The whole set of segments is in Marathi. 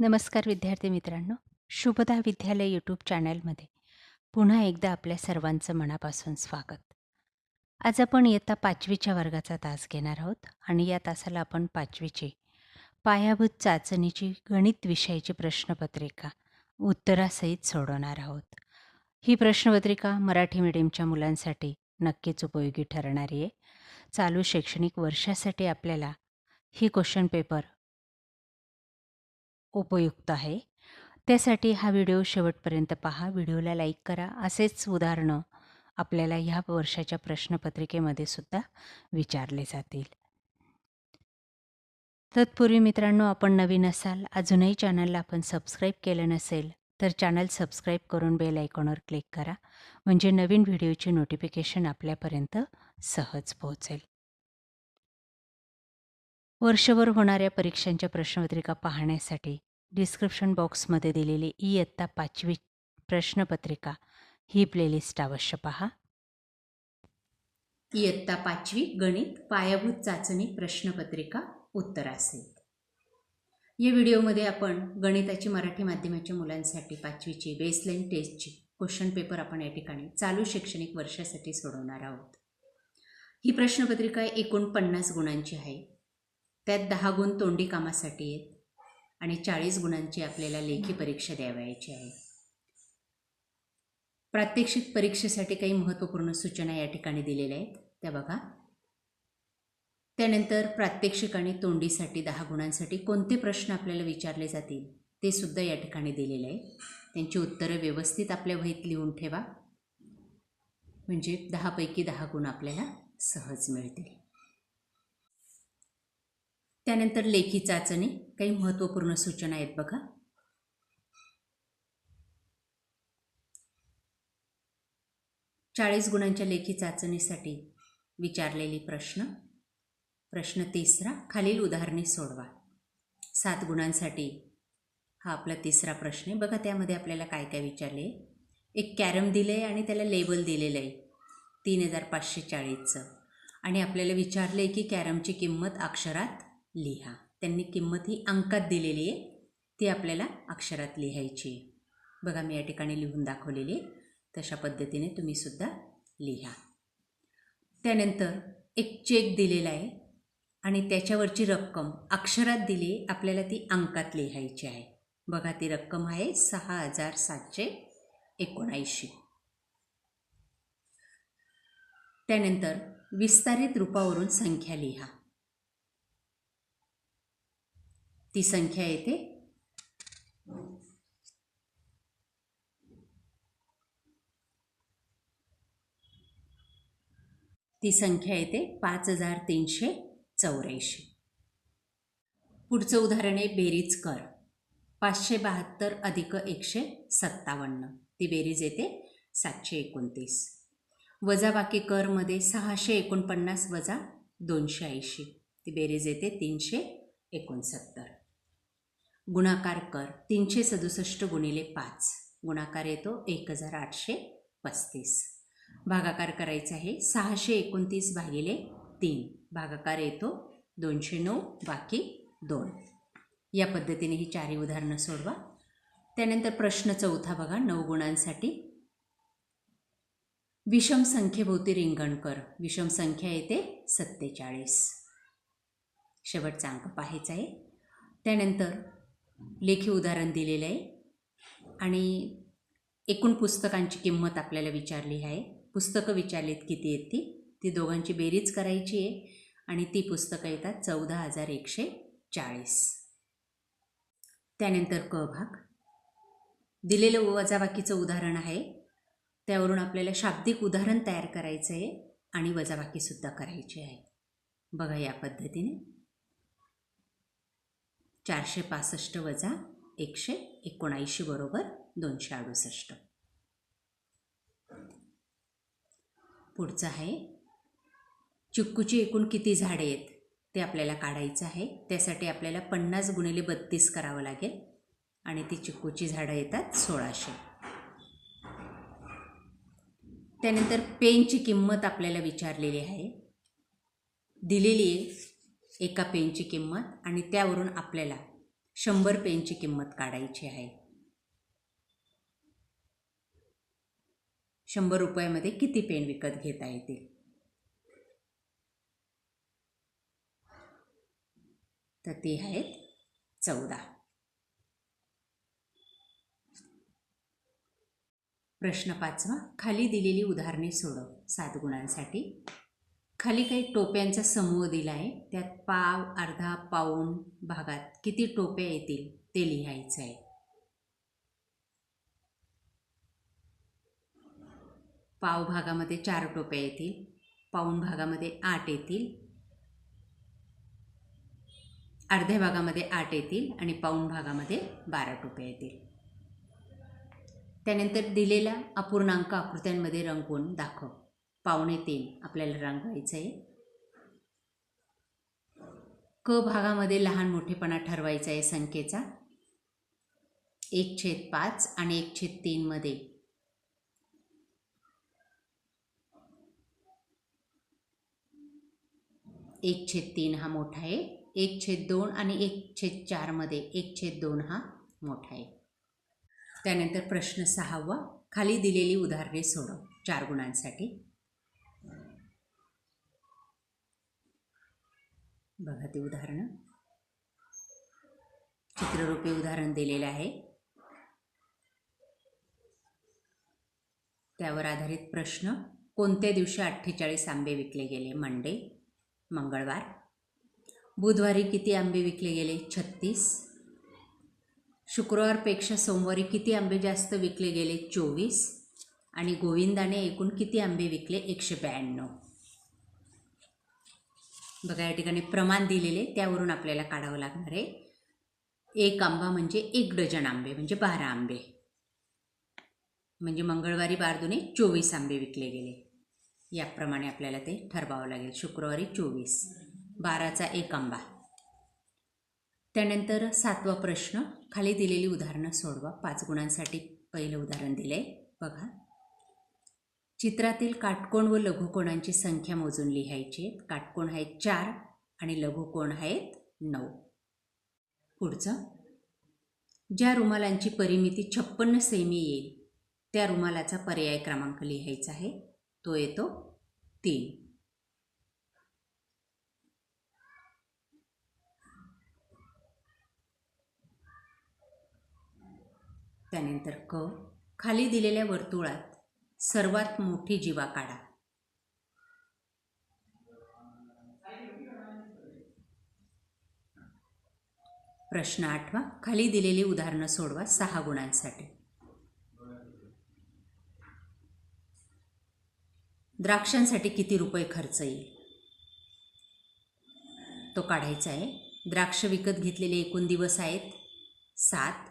नमस्कार विद्यार्थी मित्रांनो. शुभदा विद्यालय यूट्यूब चॅनलमध्ये. पुन्हा एकदा आपल्या सर्वांचं मनापासून स्वागत. आज आपण इयत्ता पाचवीच्या वर्गाचा तास घेणार आहोत आणि या तासाला आपण पाचवीची पायाभूत चाचणीची गणित विषयाची प्रश्नपत्रिका उत्तरासहित सोडवणार आहोत. ही प्रश्नपत्रिका मराठी मीडियमच्या मुलांसाठी नक्कीच उपयोगी ठरणारी आहे. चालू शैक्षणिक वर्षासाठी आपल्याला ही क्वेश्चन पेपर उपयुक्त आहे. त्यासाठी हा व्हिडिओ शेवटपर्यंत पहा. व्हिडिओला लाईक करा. असेच उदाहरणं आपल्याला ह्या वर्षाच्या प्रश्नपत्रिकेमध्ये सुद्धा विचारले जातील. तत्पूर्वी मित्रांनो आपण नवीन असाल अजूनही चॅनलला आपण सबस्क्राईब केलं नसेल तर चॅनल सबस्क्राईब करून बेल आयकॉनवर क्लिक करा. म्हणजे नवीन व्हिडिओची नोटिफिकेशन आपल्यापर्यंत सहज पोहोचेल. वर्षभर होणाऱ्या परीक्षांच्या प्रश्नपत्रिका पाहण्यासाठी डिस्क्रिप्शन बॉक्समध्ये दिलेली इयत्ता पाचवी प्रश्नपत्रिका ही प्लेलिस्ट अवश्य पहा. इयत्ता पाचवी गणित पायाभूत चाचणी प्रश्नपत्रिका उत्तरासहित या व्हिडिओमध्ये आपण गणिताची मराठी माध्यमाच्या मुलांसाठी पाचवीची बेसलाईन टेस्टची क्वेश्चन पेपर आपण या ठिकाणी चालू शैक्षणिक वर्षासाठी सोडवणार आहोत. ही प्रश्नपत्रिका एकूण पन्नास गुणांची आहे. त्यात दहा गुण तोंडी कामासाठी आहेत आणि चाळीस गुणांची आपल्याला लेखी परीक्षा द्यावयाची आहे. प्रात्यक्षिक परीक्षेसाठी काही महत्त्वपूर्ण सूचना या ठिकाणी दिलेल्या आहेत. त्या बघा. त्यानंतर प्रात्यक्षिक आणि तोंडीसाठी दहा गुणांसाठी कोणते प्रश्न आपल्याला विचारले जातील ते सुद्धा या ठिकाणी दिलेले आहे त्यांची उत्तरं व्यवस्थित आपल्या वहीत लिहून ठेवा. म्हणजे दहापैकी दहा गुण आपल्याला सहज मिळतील. त्यानंतर लेखी चाचणी काही महत्त्वपूर्ण सूचना आहेत बघा. चाळीस गुणांच्या लेखी चाचणीसाठी विचारलेली प्रश्न. प्रश्न तिसरा खालील उदाहरणे सोडवा. सात गुणांसाठी हा आपला तिसरा प्रश्न आहे. बघा त्यामध्ये आपल्याला काय काय विचारले एक कॅरम दिलं आहे आणि त्याला लेबल दिलेलं आहे. तीन हजार पाचशे चाळीसचं. आणि आपल्याला विचारलं आहे की कॅरमची किंमत अक्षरात लिहा. त्यांनी किंमत ही अंकात दिलेली आहे. ती आपल्याला अक्षरात लिहायची आहे. बघा मी या ठिकाणी लिहून दाखवलेली आहे. तशा पद्धतीने तुम्हीसुद्धा लिहा. त्यानंतर एक चेक दिलेला आहे आणि त्याच्यावरची रक्कम अक्षरात दिली आपल्याला ती अंकात लिहायची आहे. बघा ती रक्कम आहे सहा हजार सातशे एकोणऐंशी. त्यानंतर विस्तारित रूपावरून संख्या लिहा. ती संख्या येते. ती संख्या येते पाच हजार तीनशे चौऱ्याऐंशी. पुढचं उदाहरण आहे बेरीज कर. पाचशे बहात्तर अधिक एकशे सत्तावन्न. ती बेरीज येते सातशे एकोणतीस. वजाबाकी करमध्ये सहाशे एकोणपन्नास वजा दोनशे ऐंशी. ती बेरीज येते तीनशे एकोणसत्तर. गुणाकार कर. तीनशे सदुसष्ट गुणिले पाच. गुणाकार येतो एक हजार आठशे पस्तीस भागाकार करायचा आहे सहाशे एकोणतीस भागिले तीन. भागाकार येतो दोनशे नऊ बाकी दोन. या पद्धतीने ही चारही उदाहरणं सोडवा. त्यानंतर प्रश्न चौथा बघा नऊ गुणांसाठी. विषम संख्येभोवती रिंगण कर. विषम संख्या येते सत्तेचाळीस. शेवटचा अंक पाहायचा आहे. त्यानंतर लेखी उदाहरण दिलेलं आहे. आणि एकूण पुस्तकांची किंमत आपल्याला विचारली आहे. पुस्तकं विचारलीत किती आहेत ती? ती दोघांची बेरीज करायची आहे. आणि ती पुस्तकं येतात चौदा हजार एकशे चाळीस. त्यानंतर क भाग. दिलेलं वजाबाकीचं उदाहरण आहे. त्यावरून आपल्याला शाब्दिक उदाहरण तयार करायचं आहे आणि वजाबाकीसुद्धा करायची आहे. बघा या पद्धतीने. चारशे पासष्ट वजा एकशे एकोणऐंशी बरोबर दोनशे अडुसष्ट. पुढचं आहे चिक्कूची एकूण किती झाडे आहेत ते आपल्याला काढायचं आहे त्यासाठी आपल्याला पन्नास गुणिले बत्तीस करावं लागेल आणि ती चिक्कूची झाडं येतात सोळाशे. त्यानंतर पेनची किंमत आपल्याला विचारलेली आहे. दिलेली आहे एका पेनची किंमत आणि त्यावरून आपल्याला शंभर पेनची किंमत काढायची आहे. शंभर रुपयामध्ये किती पेन विकत घेता येतील? तर ते आहेत चौदा. प्रश्न पाचवा. खाली दिलेली उदाहरणे सोडव. सात गुणांसाठी. खाली काही टोप्यांचा समूह दिला आहे त्यात पाव अर्धा पाऊण भागात किती टोप्या येतील ते लिहायचं आहे. पाव भागामध्ये चार टोप्या येतील. पाऊण भागामध्ये आठ येतील. अर्ध्या भागामध्ये आठ येतील आणि पाऊण भागामध्ये बारा टोप्या येतील. त्यानंतर दिलेल्या अपूर्णांक आकृत्यांमध्ये रंगवून दाखव. पावणे तीन आपल्याला रंगवायचं आहे क भागामध्ये लहान मोठेपणा ठरवायचा आहे संख्येचा. एक छेद पाच आणि एक छेद तीनमध्ये एक छेद तीन हा मोठा आहे. एक छेद दोन आणि एक छेद चारमध्ये एक छेद दोन हा मोठा आहे. त्यानंतर प्रश्न सहावा. खाली दिलेली उदाहरणे सोडव. चार गुणांसाठी. बघा ते उदाहरणं. चित्ररूपी उदाहरण दिलेलं आहे. त्यावर आधारित प्रश्न कोणत्या दिवशी अठ्ठेचाळीस आंबे विकले गेले? मंडे मंगळवार. बुधवारी किती आंबे विकले गेले? छत्तीस. शुक्रवारपेक्षा सोमवारी किती आंबे जास्त विकले गेले? चोवीस. आणि गोविंदाने एकूण किती आंबे विकले? एकशे ब्याण्णव. बघा या ठिकाणी प्रमाण दिलेले त्यावरून आपल्याला काढावं लागणार आहे. एक आंबा म्हणजे एक डझन आंबे म्हणजे बारा आंबे. म्हणजे मंगळवारी बारदुने चोवीस आंबे विकले गेले. याप्रमाणे आपल्याला ते ठरवावं लागेल. शुक्रवारी चोवीस. बाराचा एक आंबा. त्यानंतर सातवा प्रश्न खाली दिलेली उदाहरणं सोडवा. पाच गुणांसाठी पहिलं उदाहरण दिलं आहे बघा. चित्रातील काटकोण व लघुकोणांची संख्या मोजून लिहायची आहेत. काटकोण आहेत चार आणि लघुकोण आहेत नऊ. पुढचं. ज्या रुमालांची परिमिती छप्पन्न सेमी येईल त्या रुमालाचा पर्याय क्रमांक लिहायचा आहे. तो येतो तीन. त्यानंतर क. खाली दिलेल्या वर्तुळात सर्वात मोठी जीवा काढा. प्रश्न आठवा. खाली दिलेली उदाहरणं सोडवा सहा गुणांसाठी. द्राक्षांसाठी किती रुपये खर्च येईल? तो काढायचा आहे. द्राक्ष विकत घेतलेले एकूण दिवस आहेत सात.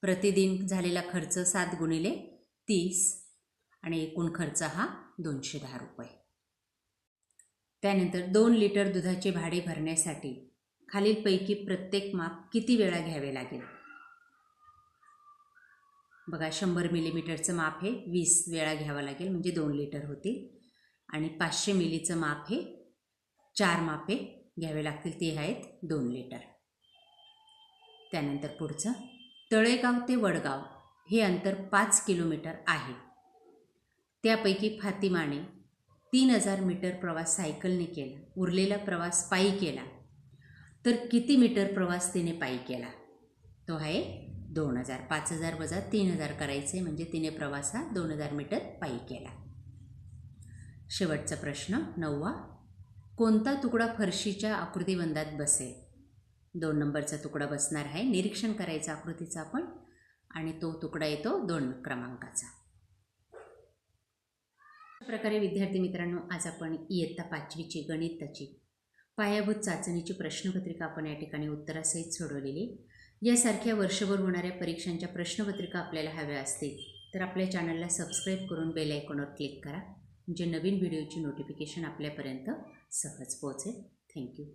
प्रतिदिन झालेला खर्च सात गुणिले तीस. आणि एकूण खर्च हा दोनशे दहा रुपये. त्यानंतर दोन लिटर दुधाचे भाडे भरण्यासाठी खालीलपैकी प्रत्येक माप किती वेळा घ्यावे लागेल? बघा शंभर मिलीमीटरचं माप हे वीस वेळा घ्यावं लागेल म्हणजे दोन लिटर होतील. आणि पाचशे मिलीचं माप हे चार मापे घ्यावे लागतील ते आहेत दोन लिटर. त्यानंतर पुढचं तळेगाव ते वडगाव हे अंतर पाच किलोमीटर आहे. त्यापैकी फातिमाने तीन हजार मीटर प्रवास सायकलने केला उरलेला प्रवास पायी केला. तर किती मीटर प्रवास तिने पायी केला? तो आहे दोन हजार पाच हजार वजा तीन हजार करायचे म्हणजे तिने प्रवास हा दोन हजार मीटर पायी केला. शेवटचा प्रश्न नववा. कोणता तुकडा फरशीच्या आकृतिबंधात बसेल? दोन नंबरचा तुकडा बसणार आहे निरीक्षण करायचा आकृतीचा आपण आणि तो तुकडा येतो दोन क्रमांकाचा. प्रकारे विद्यार्थी मित्रांनो आज आपण इयत्ता पाचवीची गणिताची पायाभूत चाचणीची प्रश्नपत्रिका आपण या ठिकाणी उत्तरासहित सोडवलेली. यासारख्या वर्षभर होणाऱ्या परीक्षांच्या प्रश्नपत्रिका आपल्याला हव्या असतील तर आपल्या चॅनलला सबस्क्राईब करून बेल आयकॉनवर क्लिक करा म्हणजे नवीन व्हिडिओची नोटिफिकेशन आपल्यापर्यंत सहज पोहोचेल. थँक्यू.